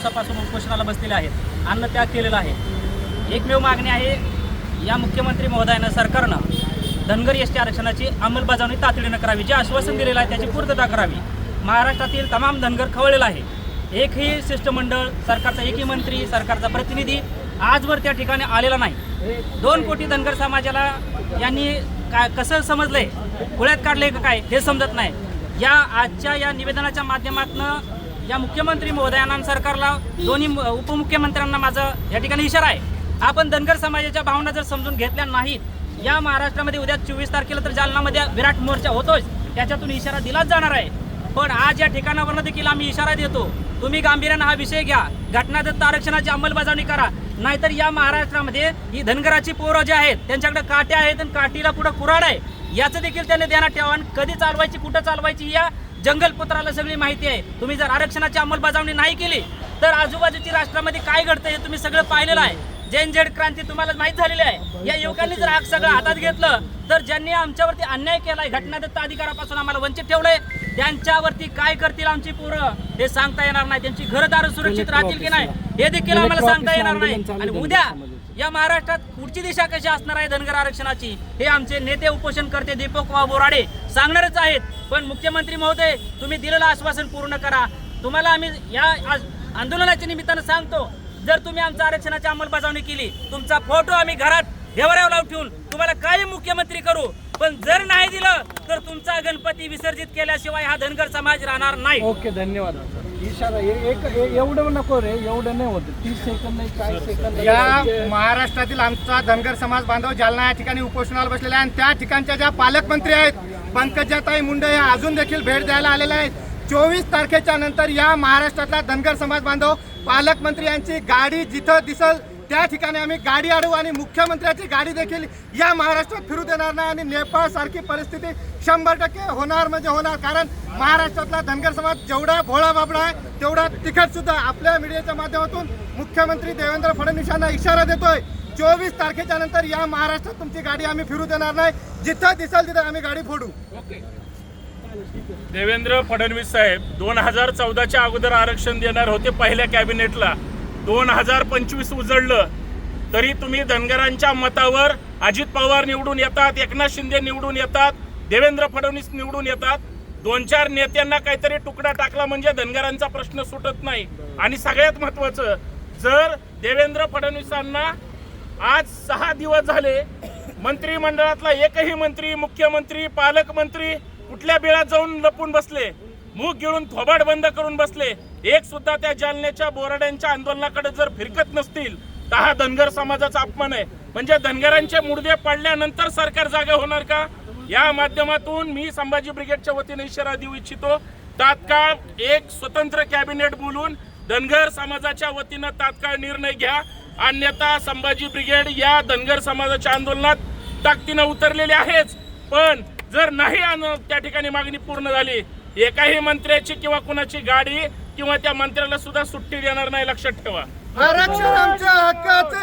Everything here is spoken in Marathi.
दिवसापासून उपोषणाला बसलेले आहेत. अन्नत्याग केलेला आहे. एकमेव मागणी आहे या मुख्यमंत्री महोदयानं सरकारनं धनगर एस टी आरक्षणाची अंमलबजावणी तातडीनं करावी जे आश्वासन दिलेलं आहे त्याची पूर्तता करावी. महाराष्ट्रातील तमाम धनगर खवळलेला आहे. एकही शिष्टमंडळ सरकारचा एकही मंत्री सरकारचा प्रतिनिधी आजवर त्या ठिकाणी आलेला नाही. दोन कोटी धनगर समाजाला यांनी काय कसं समजलंय? पुळ्यात काढले का काय? हे समजत नाही. या आजच्या या निवेदनाच्या माध्यमातून या मुख्यमंत्री महोदयांना सरकारला दोन्ही म- उपमुख्यमंत्र्यांना माझा या ठिकाणी इशारा आहे. आपण धनगर समाजाच्या भावना जर समजून घेतल्या नाहीत या महाराष्ट्रामध्ये उद्या चोवीस तारखेला तर जालनामध्ये विराट मोर्चा होतोच त्याच्यातून इशारा दिलाच जाणार आहे. पण आज या ठिकाणावरनं देखील आम्ही इशारा देतो तुम्ही गांभीर्यानं हा विषय घ्या घटनादत्त आरक्षणाची अंमलबजावणी करा नाहीतर या महाराष्ट्रामध्ये ही धनगराची पोरं जे आहेत त्यांच्याकडे काट्या आहेत आणि काठीला पुढं कुराड आहे याचं देखील त्यांनी ध्यानात ठेवा आणि कधी चालवायची कुठं चालवायची या जंगलपुत्राला सगळी माहिती आहे. तुम्ही जर आरक्षणाची अंमलबजावणी नाही केली तर आजूबाजूची राष्ट्रामध्ये काय घडतं हे तुम्ही सगळं पाहिलेलं आहे. जैन झेड क्रांती तुम्हाला माहीत झालेली आहे. या युवकांनी जर हा सगळं हातात घेतलं तर ज्यांनी आमच्यावरती अन्याय केलाय घटनादत्त अधिकारापासून आम्हाला वंचित ठेवलंय त्यांच्यावरती काय करतील आमची पोरं हे सांगता येणार नाही. त्यांची घरदार सुरक्षित राहतील की नाही हे देखील आम्हाला सांगता येणार नाही. आणि उद्या या महाराष्ट्रात पुढची दिशा कशी असणार आहे धनगर आरक्षणाची? हे आमचे नेते उपोषण करते दीपक वा बोराडे सांगणारच आहेत. पण मुख्यमंत्री महोदय तुम्ही दिलेलं आश्वासन पूर्ण करा. तुम्हाला आम्ही या आज आंदोलनाच्या निमित्तानं सांगतो जर तुम्ही आमच्या आरक्षणाची अंमलबजावणी केली तुमचा फोटो आम्ही घरात देवऱ्यावर लावून ठेवून तुम्हाला काही मुख्यमंत्री करू. पण जर नाही दिलं तर तुमचा गणपती विसर्जित केल्याशिवाय हा धनगर समाज राहणार नाही. ओके धन्यवाद. इशारा एक एवढं नको रे एवढं नाही होत. तीस सेकंद नाही काय सेकंद या महाराष्ट्रातील आमचा धनगर समाज बांधव जालना या ठिकाणी उपोषणाला बसलेला आहे. आणि त्या ठिकाणच्या ज्या पालकमंत्री आहेत पंकजाताई मुंडे या अजून देखील भेट द्यायला आलेल्या आहेत. चोवीस तारखेच्या नंतर या महाराष्ट्रातला धनगर समाज बांधव पालकमंत्री यांची गाडी जिथं दिसल त्या ठिकाणी आम्ही गाडी अडवू आणि मुख्यमंत्र्याची गाडी देखील या महाराष्ट्रात फिरू देणार नाही आणि नेपाळ सारखी परिस्थिती शंभर टक्के होणार म्हणजे होणार. कारण महाराष्ट्रातला धनगर समाज जेवढा भोळा बाबडा आहे तेवढा तिखट सुद्धा आपल्या मीडियाच्या माध्यमातून मुख्यमंत्री देवेंद्र फडणवीस यांना इशारा देतोय. चोवीस तारखेच्या नंतर या महाराष्ट्रात तुमची गाडी आम्ही फिरू देणार नाही. जिथं दिसेल तिथं आम्ही गाडी फोडू. देवेंद्र फडणवीस साहेब दोन हजार चौदाच्या अगोदर आरक्षण देणार होते पहिल्या कॅबिनेटला. दोन हजार पंचवीस उजळलं तरी तुम्ही धनगरांच्या मतावर अजित पवार निवडून येतात एकनाथ शिंदे निवडून येतात देवेंद्र फडणवीस निवडून येतात. दोन चार नेत्यांना काहीतरी तुकडा टाकला म्हणजे धनगरांचा प्रश्न सुटत नाही. आणि सगळ्यात महत्वाचं जर देवेंद्र फडणवीसांना आज सहा दिवस झाले मंत्रिमंडळातला एकही मंत्री मुख्यमंत्री पालकमंत्री कुठल्या बिळात जाऊन लपून बसले? मूग गिळून थोबाड बंद करून बसले. एक सुद्धा त्या जालन्याच्या बोराड्यांच्या आंदोलनाकडे जर फिरकत नसतील तर हा धनगर समाजाचा अपमान आहे. म्हणजे धनगरांचे मुर्दे पडल्यानंतर सरकार जागा होणार का? या माध्यमातून मी संभाजी ब्रिगेडच्या वतीने इशारा देऊ इच्छितो. तात्काळ एक स्वतंत्र कॅबिनेट बोलून धनगर समाजाच्या वतीनं तात्काळ निर्णय घ्या. अन्यथा संभाजी ब्रिगेड या धनगर समाजाच्या आंदोलनात ताकदीनं उतरलेली आहेच. पण जर नाही त्या ठिकाणी मागणी पूर्ण झाली एकाही मंत्र्याची किंवा कुणाची गाडी किंवा त्या मंत्र्याला सुद्धा सुट्टी देणार नाही लक्षात ठेवा. आरक्षण आमच्या हक्काचं